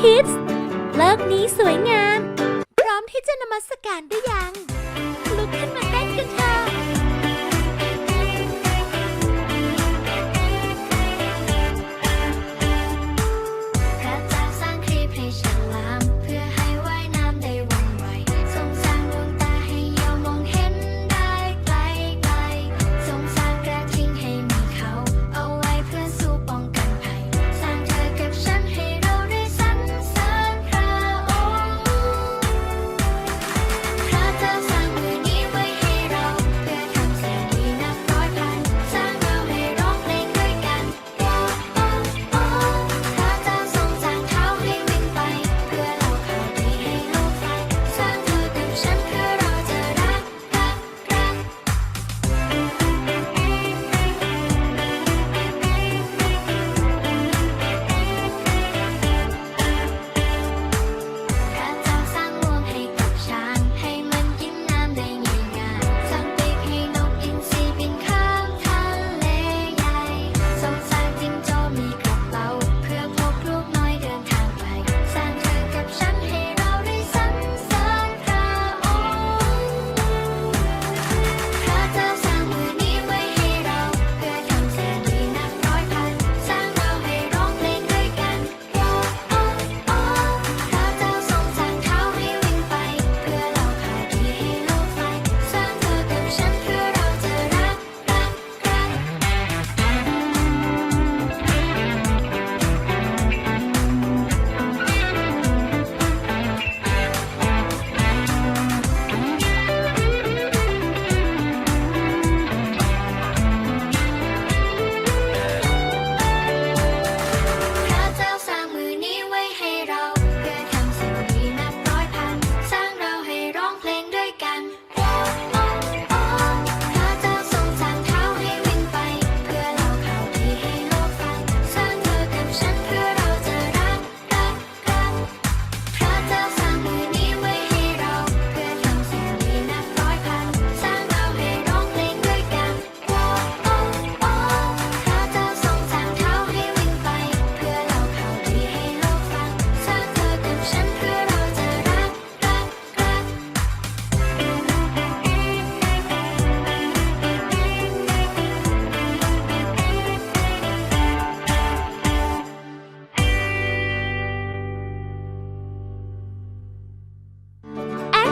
Kids เลกนี้สวยงาม พร้อมที่จะนมัสการหรือยัง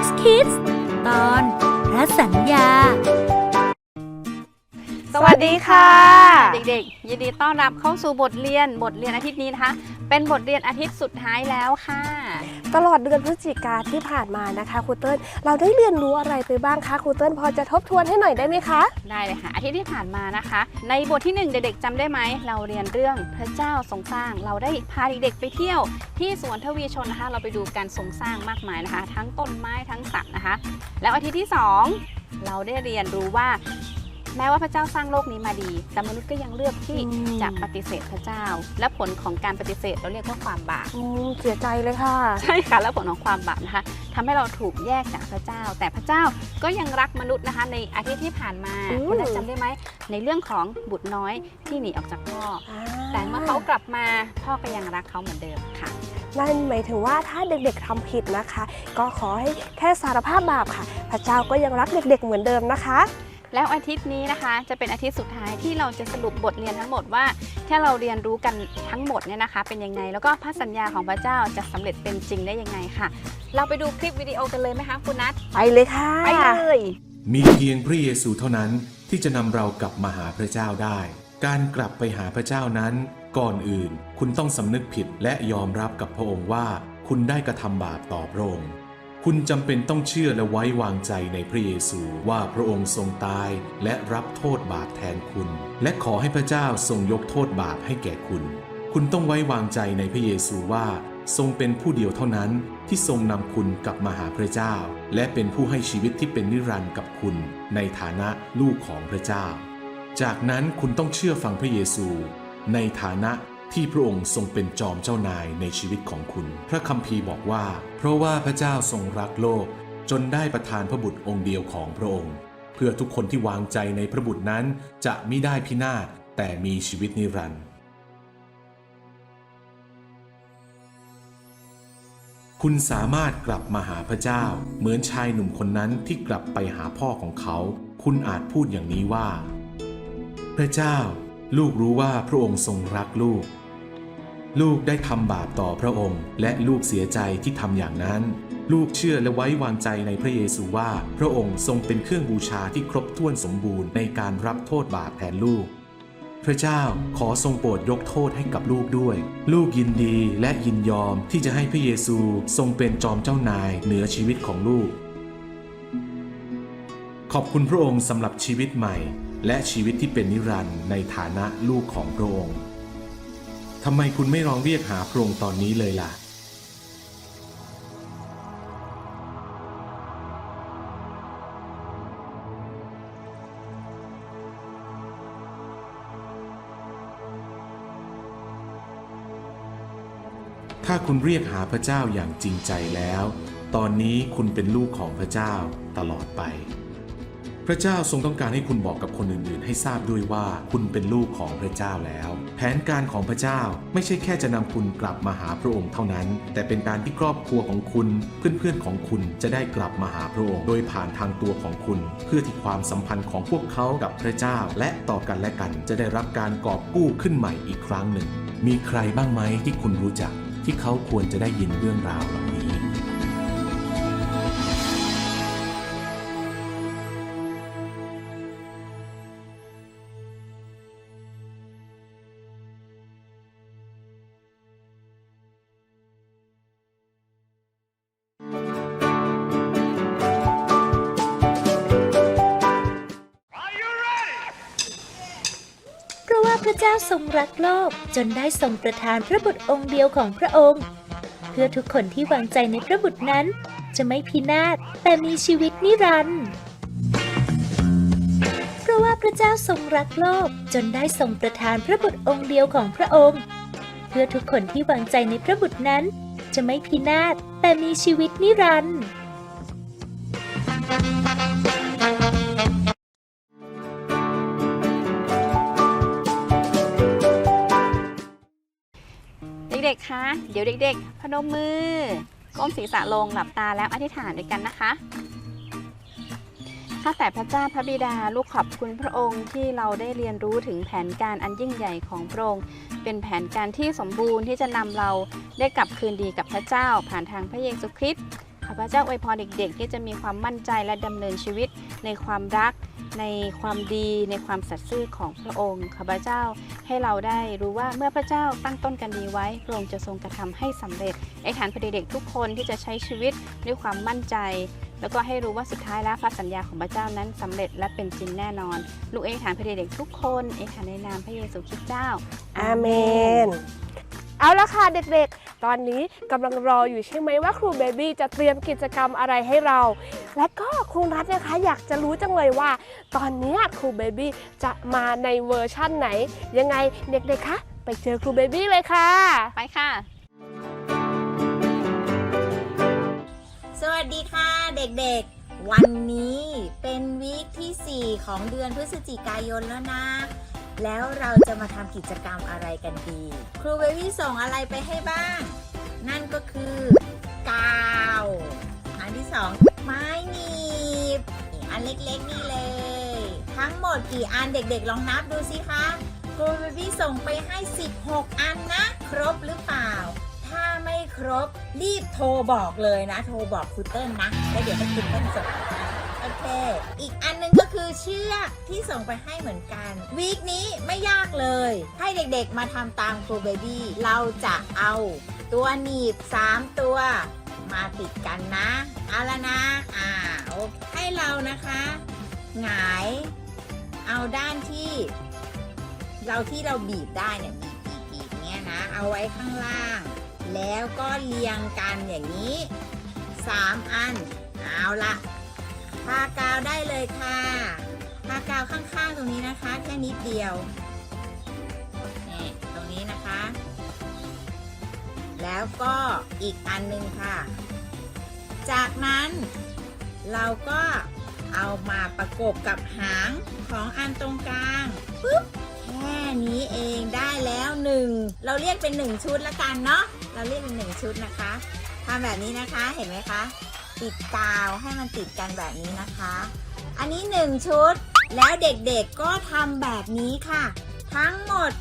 X Kids ตอนพระสัญญา สวัสดีค่ะ เด็กๆ ยินดีต้อนรับเข้าสู่บทเรียนบทเรียนอาทิตย์นี้นะคะ เป็นบทเรียนอาทิตย์สุดท้ายแล้วค่ะ ตลอดเดือนพฤศจิกาที่ผ่านมานะคะครูเติ้ลเราได้เรียนรู้อะไรไปบ้างคะครูเติ้ลพอจะทบทวนให้หน่อยได้ไหมคะได้เลยค่ะอาทิตย์ที่ผ่านมานะคะ ในบทที่หนึ่งเด็กๆจำได้ไหม เราเรียนเรื่องพระเจ้าทรงสร้าง เราได้พาเด็กๆไปเที่ยว ที่สวนทวีชนนะคะ เราไปดูการทรงสร้างมากมายนะคะ ทั้งต้นไม้ทั้งสัตว์นะคะ แล้วอาทิตย์ที่สองเราได้เรียนรู้ว่า แม้ว่าพระเจ้าสร้างโลกนี้มาดี แต่มนุษย์ก็ยังเลือกที่อืม จะปฏิเสธพระเจ้า และผลของการปฏิเสธเราเรียกว่าความบาป อืมเสียใจเลยค่ะ ใช่ค่ะแล้วผลของความบาปนะคะทำให้เราถูกแยกจากพระเจ้า แต่พระเจ้าก็ยังรักมนุษย์นะคะ ในอาทิตย์ที่ผ่านมาอืม คุณนัทจำได้ไหมในเรื่องของบุตรน้อยที่หนีออกจากพ่ออ่าแต่เมื่อเขากลับมาพ่อก็ยังรักเขาเหมือนเดิมค่ะ นั่นหมายถึงว่าถ้าเด็กๆทำผิดนะคะ ก็ขอให้แค่สารภาพบาปค่ะ พระเจ้าก็ยังรักเด็กๆเหมือนเดิมนะคะ แล้วอาทิตย์นี้นะคะจะเป็นอาทิตย์สุดท้ายที่เราจะสรุปบทเรียนทั้งหมดว่าถ้าเราเรียนรู้กันทั้งหมดเนี่ยนะคะ เป็นยังไง แล้วก็พระสัญญาของพระเจ้าจะสำเร็จเป็นจริงได้ยังไงค่ะ เราไปดูคลิปวิดีโอกันเลยไหมคะคุณนัทไปเลยค่ะไปเลยมีเพียงพระเยซูเท่านั้นที่จะนำเรากลับมาหาพระเจ้าได้ การกลับไปหาพระเจ้านั้น ก่อนอื่น คุณต้องสำนึกผิดและยอมรับกับพระองค์ว่า คุณได้กระทำบาปต่อพระองค์ คุณจำเป็นต้องเชื่อและไว้วางใจในพระเยซูว่าพระองค์ทรงตายและรับโทษบาปแทนคุณ และขอให้พระเจ้าทรงยกโทษบาปให้แก่คุณ คุณต้องไว้วางใจในพระเยซูว่า ทรงเป็นผู้เดียวเท่านั้นที่ทรงนำคุณกลับมาหาพระเจ้า และเป็นผู้ให้ชีวิตที่เป็นนิรันดร์กับคุณ ในฐานะลูกของพระเจ้า จากนั้นคุณต้องเชื่อฟังพระเยซู ในฐานะ ที่พระองค์ทรงเป็นจอมเจ้านายในชีวิตของคุณ พระคัมภีร์บอกว่า เพราะว่าพระเจ้าทรงรักโลก จนได้ประทานพระบุตรองค์เดียวของพระองค์ เพื่อทุกคนที่วางใจในพระบุตรนั้นจะไม่ได้พินาศแต่มีชีวิตนิรันดร์คุณสามารถกลับมาหาพระเจ้า เหมือนชายหนุ่มคนนั้นที่กลับไปหาพ่อของเขา คุณอาจพูดอย่างนี้ว่า พระเจ้า ลูกรู้ว่าพระองค์ทรงรักลูก ลูกได้ทำบาปต่อพระองค์ และลูกเสียใจที่ทำอย่างนั้น ลูกเชื่อและไว้วางใจในพระเยซูว่า พระองค์ทรงเป็นเครื่องบูชาที่ครบถ้วนสมบูรณ์ในการรับโทษบาปแทนลูก พระเจ้าขอทรงโปรดยกโทษให้กับลูกด้วย ลูกยินดีและยินยอมที่จะให้พระเยซูทรงเป็นจอมเจ้านายเหนือชีวิตของลูก ขอบคุณพระองค์สำหรับชีวิตใหม่ และชีวิตที่เป็นนิรันดร์ในฐานะลูกของพระองค์ ทำไมคุณไม่ร้องเรียกหาพระองค์ตอนนี้เลยล่ะ ถ้าคุณเรียกหาพระเจ้าอย่างจริงใจแล้ว ตอนนี้คุณเป็นลูกของพระเจ้าตลอดไป พระเจ้าทรงต้องการให้คุณบอกกับคนอื่นๆ ให้ทราบด้วยว่าคุณเป็นลูกของพระเจ้าแล้ว แผนการของพระเจ้าไม่ใช่แค่จะนำคุณกลับมาหาพระองค์เท่านั้น แต่เป็นการที่ครอบครัวของคุณ เพื่อนๆของคุณจะได้กลับมาหาพระองค์ โดยผ่านทางตัวของคุณ เพื่อที่ความสัมพันธ์ของพวกเขากับพระเจ้า และต่อกันและกันจะได้รับการกอบกู้ขึ้นใหม่อีกครั้งหนึ่ง มีใครบ้างไหมที่คุณรู้จัก ที่เขาควรจะได้ยินเรื่องราวเหล่านี้ ทรงรักโลกจนได้ทรงประทานพระบุตรองค์เดียวของพระองค์ เพื่อทุกคนที่วางใจในพระบุตรนั้น จะไม่พินาศแต่มีชีวิตนิรันดร์เพราะว่าพระเจ้าทรงรักโลกจนได้ทรงประทานพระบุตรองค์เดียวของพระองค์ เพื่อทุกคนที่วางใจในพระบุตรนั้น จะไม่พินาศแต่มีชีวิตนิรันดร์ กๆคะ เดี๋ยวเด็ก ๆ พนมมือ ก้มศีรษะลงหลับตาแล้วอธิษฐานด้วยกันนะคะข้าแต่พระเจ้าพระบิดาลูกขอบคุณพระองค์ที่เราได้เรียนรู้ถึงแผนการอันยิ่งใหญ่ของพระองค์ เป็นแผนการที่สมบูรณ์ที่จะนำเราได้กลับคืนดีกับพระเจ้า ผ่านทางพระเยซูคริสต์ข้าพเจ้าอวยพรเด็กๆ ที่จะมีความมั่นใจและดำเนินชีวิต ในความรัก ในความดี ในความสัตย์ซื่อของพระองค์ข้าพเจ้าให้เราได้รู้ว่าเมื่อพระเจ้าตั้งต้นกันดีไว้ พระองค์จะทรงกระทำให้สำเร็จไอ้ฐานพอดีเด็กทุกคนที่จะใช้ชีวิตด้วยความมั่นใจ แล้วก็ให้รู้ว่าสุดท้ายแล้วพระสัญญาของพระเจ้านั้นสำเร็จและเป็นจริงแน่นอน ลูกเอกฐานพอดีเด็กทุกคนเอกฐานในนามพระเยซูคริสต์เจ้าอาเมน เอาละค่ะเด็กๆ ตอนนี้กำลังรออยู่ใช่ไหมว่าครูเบบี้จะเตรียมกิจกรรมอะไรให้เรา และก็ครูนัทนะคะอยากจะรู้จังเลยว่า ตอนนี้ครูเบบี้จะมาในเวอร์ชั่นไหน ยังไงเด็กๆคะไปเจอครูเบบี้เลยค่ะ ไปค่ะ สวัสดีค่ะเด็กๆ วันนี้เป็นวีคที่ 4 ของเดือนพฤศจิกายนแล้วนะ แล้วเราจะมาทำกิจกรรมอะไรกันดี ครูเบบี้ส่งอะไรไปให้บ้าง นั่นก็คือกาวอันที่สองไม้หนีบอันเล็กๆนี่เลย ทั้งหมดกี่อันเด็กๆลองนับดูสิคะครูเบบี้ส่งไปให้ 16 อันนะ ครบหรือเปล่า ถ้าไม่ครบรีบโทรบอกเลยนะ โทรบอกครูเติ้ลนะ แล้วเดี๋ยวให้คุณเติ้ลส่ง เค อีกอันหนึงก็คือเชือกที่ส่งไปให้เหมือนกัน วีคนี้ไม่ยากเลย ให้เด็กๆมาทำตามครูเบบี้ เราจะเอาตัวหนีบ 3 ตัว มาติดกันนะ เอาละนะ อ่าโอเคให้เรานะคะหงาย เอาด้านที่ เราที่เราบีบได้เนี่ยบีบบีบบีบเนี่ยนะ เอาไว้ข้างล่าง แล้วก็เรียงกันอย่างนี้ 3 อัน เอาละ ทากาวได้เลยค่ะทากาวข้างๆตรงนี้นะคะ แค่นิดเดียวนี่ตรงนี้นะคะ แล้วก็อีกอันหนึ่งค่ะ จากนั้นเราก็เอามาประกบกับหางของอันตรงกลางปุ๊บแค่นี้เองได้แล้วหนึ่งเราเรียกเป็นหนึ่งชุดละกันเนาะเราเรียกเป็นหนึ่งชุดนะคะทำแบบนี้นะคะเห็นไหมคะ ติดกาวให้มันติดกันแบบนี้นะคะ อันนี้ 1 ชุดแล้วเด็กๆก็ทำแบบนี้ค่ะ ทั้งหมด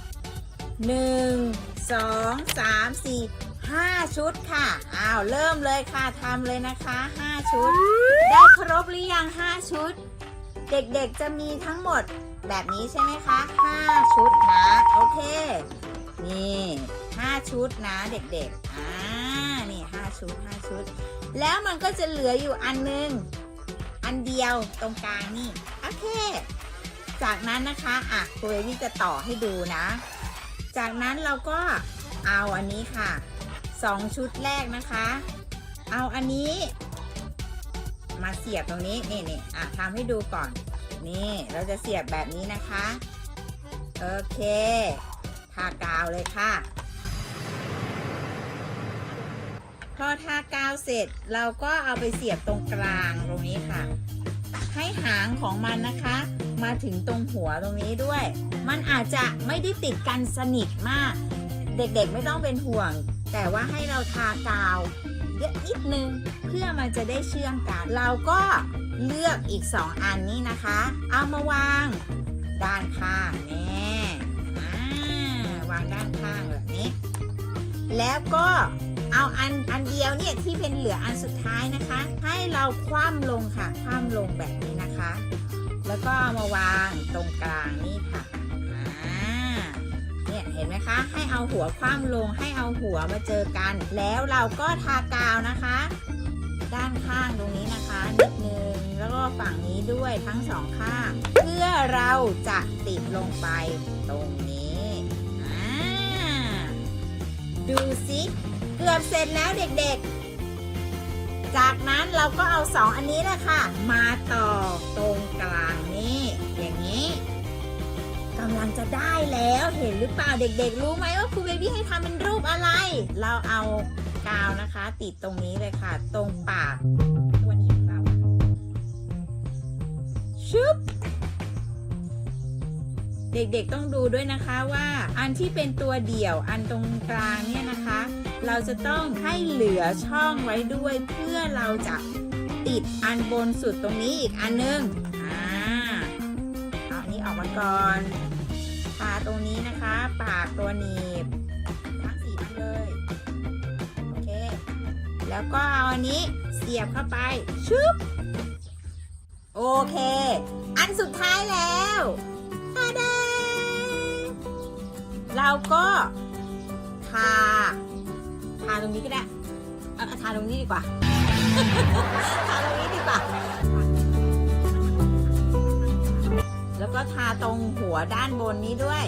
1 2 3 4 5 ชุดค่ะ อ้าว เริ่มเลยค่ะทำเลยนะคะ 5 ชุด ได้ครบหรือยัง 5 ชุด เด็กๆจะมีทั้งหมดแบบนี้ใช่ไหมคะ 5 ชุดนะ โอเค นี่ 5 ชุดนะเด็กๆ อ่า นี่ 5 ชุด 5 ชุด แล้วมันก็จะเหลืออยู่อันนึง อันเดียวตรงกลางนี่โอเค จากนั้นนะคะอะครูเบบี้จะต่อให้ดูนะ จากนั้นเราก็เอาอันนี้ค่ะ2ชุดแรกนะคะ เอาอันนี้ มาเสียบตรงนี้นี่นี่อะทำให้ดูก่อน นี่เราจะเสียบแบบนี้นะคะ โอเคทากาวเลยค่ะ พอทา กาวเสร็จเราก็เอาไปเสียบตรงกลางตรงนี้ค่ะ ให้หางของมันนะคะ มาถึงตรงหัวตรงนี้ด้วย มันอาจจะไม่ได้ติดกันสนิทมาก เด็กๆไม่ต้องเป็นห่วง แต่ว่าให้เราทากาวเยอะนิดนึงเพื่อมันจะได้เชื่อมกัน เราก็เลือกอีก 2 อันนี้นะคะ เอามาวาง ด้านข้างแน่อ่วางด้านข้างแบบนี้ แล้วก็ เอาอันอันเดียวเนี่ยที่เป็นเหลืออันสุดท้ายนะคะ ให้เราคว่ำลงค่ะ คว่ำลงแบบนี้นะคะ แล้วก็มาวางตรงกลางนี่ค่ะอ่าเนี่ยเห็นไหมคะ ให้เอาหัวคว่ำลง ให้เอาหัวมาเจอกัน แล้วเราก็ทากาวนะคะ ด้านข้างตรงนี้นะคะนิดนึง แล้วก็ฝั่งนี้ด้วยทั้งสองข้าง เพื่อเราจะติดลงไปตรงนี้อ่าดูสิ เกือบเสร็จแล้วเด็กๆ จากนั้นเราก็เอาสองอันนี้แหละค่ะมาต่อตรงกลางนี้อย่างนี้กำลังจะได้แล้วเห็นหรือเปล่าเด็กๆ รู้ไหมว่าครูเบบี้ให้ทำเป็นรูปอะไร เราเอากาวนะคะ ติดตรงนี้เลยค่ะ ตรงปากตัวนี้ของเราชึบเด็กๆต้องดูด้วยนะคะว่าอันที่เป็นตัวเดี่ยวอันตรงกลางเนี่ยนะคะ เราจะต้องให้เหลือช่องไว้ด้วยเพื่อเราจะติดอันบนสุดตรงนี้อีกอันนึงอ่าเอาอันนี้ออกมาก่อนทาตรงนี้นะคะ ปากตัวหนีบทั้งสี่อันเลย โอเค แล้วก็เอาอันนี้เสียบเข้าไป ชึบ โอเค อันสุดท้ายแล้วทาดาเราก็ทา ตรงนี้ก็ได้เอาทาตรงนี้ดีกว่า ทาตรงนี้ดีกว่า แล้วก็ทาตรงหัวด้านบนนี้ด้วย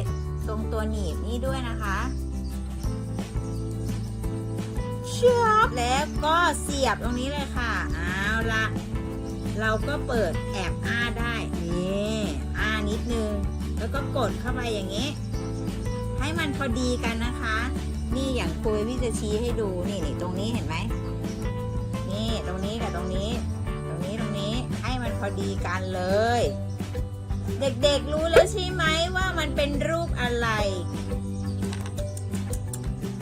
ตรงตัวหนีบนี้ด้วยนะคะเชือบแล้วก็เสียบตรงนี้เลยค่ะเอาละเราก็เปิดแอบอ้าได้นี่อ้านิดนึง แล้วก็กดเข้าไปอย่างนี้ ให้มันพอดีกันนะคะ นี่อย่างคุยพี่จะชี้ให้ดูนี่นี่ตรงนี้เห็นไหมนี่ตรงนี้กับตรงนี้ ตรงนี้ตรงนี้ให้มันพอดีกันเลย เด็กๆรู้แล้วใช่ไหมว่ามันเป็นรูปอะไร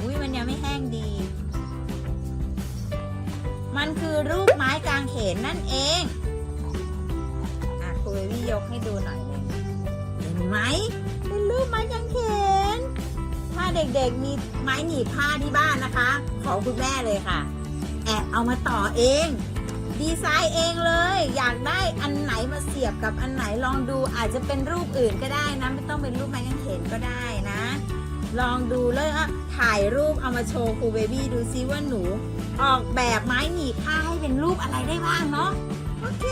อุ้ยมันยังไม่แห้งดี มันคือรูปไม้กางเขนนั่นเองอะครูเบบี้ยกให้ดูหน่อยหนึงเห็นไหมเป็นรูปไม้กาง เด็กๆมีไม้หนีบผ้าที่บ้านนะคะ ของคุณแม่เลยค่ะ แอบเอามาต่อเอง ดีไซน์เองเลย อยากได้อันไหนมาเสียบกับอันไหนลองดูอาจจะเป็นรูปอื่นก็ได้นะไม่ต้องเป็นรูปไม้กางเขนก็ได้นะ ลองดูเลยอะถ่ายรูปเอามาโชว์ครูเบบี้ดูซิว่าหนู ออกแบบไม้หนีบผ้าให้เป็นรูปอะไรได้บ้างเนาะโอเค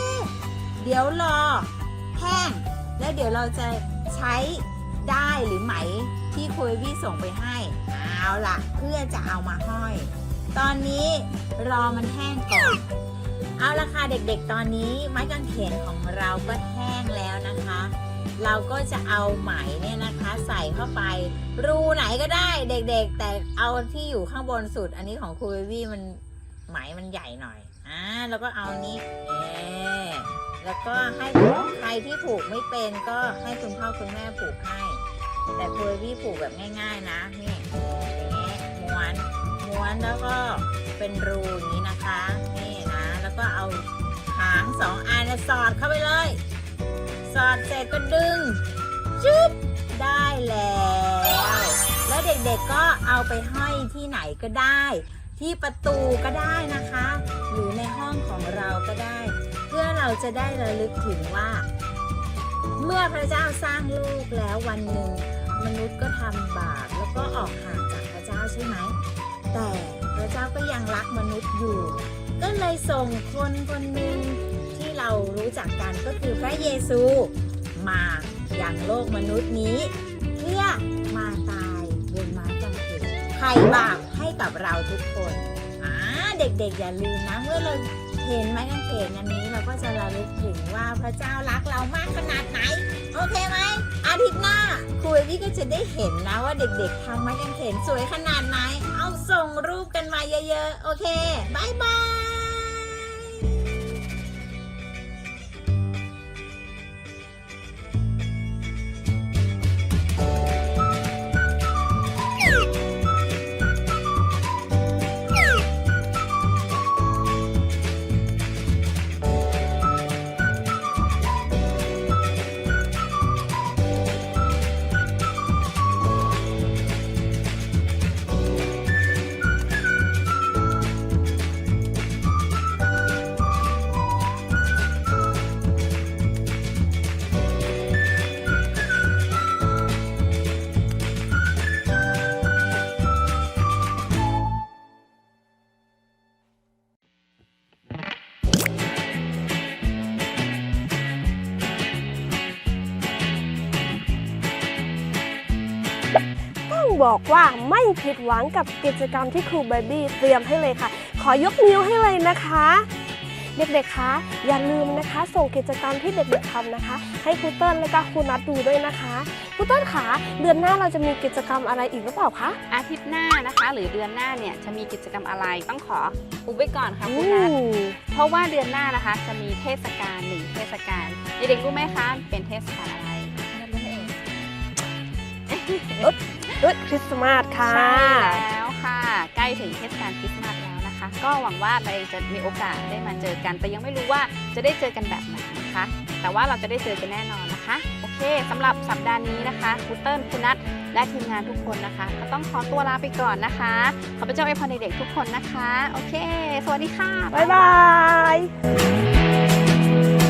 เดี๋ยวรอแห้งแล้วเดี๋ยวเราจะใช้ ได้หรือไหมที่คุยวี่ส่งไปให้ เอาละเพื่อจะเอามาห้อย ตอนนี้รอมันแห้งก่อน เอาละค่ะเด็กๆตอนนี้ไม้กางเขนของเราก็แห้งแล้วนะคะ เราก็จะเอาไหมเนี่ยนะคะ ใส่เข้าไป รูไหนก็ได้เด็กๆ แต่เอาที่อยู่ข้างบนสุด อันนี้ของครูเบบี้มันไหมมันใหญ่หน่อย อ่า แล้วก็เอานี้ เอแล้วก็ให้ใครที่ผูกไม่เป็นก็ให้คุณพ่อคุณแม่ผูกให้ แต่ครูเบบี้ผูกแบบง่ายๆนะนี่อย่างเงี้ยม้วนม้วนแล้วก็เป็นรูอย่างนี้นะคะนี่นะ แล้วก็เอาหางสองอันสอดเข้าไปเลย สอดเสร็จก็ดึงจุ๊บได้แล้ว แล้วเด็กๆก็เอาไปห้อยที่ไหนก็ได้ ที่ประตูก็ได้นะคะ หรือในห้องของเราก็ได้ เพื่อเราจะได้ระลึกถึงว่า เมื่อพระเจ้าสร้างโลกแล้ววันหนึ่ง มนุษย์ก็ทำบาปแล้วก็ออกห่างจากพระเจ้าใช่ไหม แต่พระเจ้าก็ยังรักมนุษย์อยู่ ก็เลยส่งคนคนหนึ่งที่เรารู้จักกันก็คือพระเยซูมาอย่างโลกมนุษย์นี้ เพื่อมาตายบนไม้กางเขนไถ่บาปให้กับเราทุกคนอ่าเด็กๆอย่าลืมนะเมื่อเราเห็นไม้กางเขนอันนี้เราก็จะระลึกถึงว่าพระเจ้ารักเรามากขนาดไหน โอเคไหมอาทิตย์หน้าครูเอวี่ก็จะได้เห็นนะว่าเด็กๆทำไม้กางเขนสวยขนาดไหน เอาส่งรูปกันมาเยอะๆ โอเคบายบาย บอกว่าไม่ผิดหวังกับกิจกรรมที่ครูเบบี้เตรียมให้เลยค่ะ ขอยกนิ้วให้เลยนะคะ เด็กๆคะอย่าลืมนะคะ ส่งกิจกรรมที่เด็กๆทำนะคะ ให้ครูเติ้ลและก็ครูนัดดูด้วยนะคะครูเติ้ลคะเดือนหน้าเราจะมีกิจกรรมอะไรอีกหรือเปล่าคะอาทิตย์หน้านะคะ หรือเดือนหน้าเนี่ยจะมีกิจกรรมอะไรต้องขออุบไว้ก่อนค่ะอืคุณนัทมเพราะว่าเดือนหน้านะคะ จะมีเทศกาลหนึ่งเทศกาลเด็กๆรู้ไหมคะเป็นเทศกาลอะไรนั ทรู้ไหมเอ่ยเอ้ยคริสต์มาสค่ะ ใช่แล้วค่ะ ใกล้ถึงเทศกาลคริสต์มาสแล้วนะคะ ก็หวังว่าเราจะมีโอกาสได้มาเจอกัน แต่ยังไม่รู้ว่าจะได้เจอกันแบบไหนนะคะ แต่ว่าเราจะได้เจอกันแน่นอนนะคะ โอเคสำหรับสัปดาห์นี้นะคะครูเติ้ลคุณนัทและทีมงานทุกคนนะคะ ก็ต้องขอตัวลาไปก่อนนะคะ ขอพระเจ้าอวยพรเด็กๆทุกคนนะคะ โอเค สวัสดีค่ะ บ๊ายบาย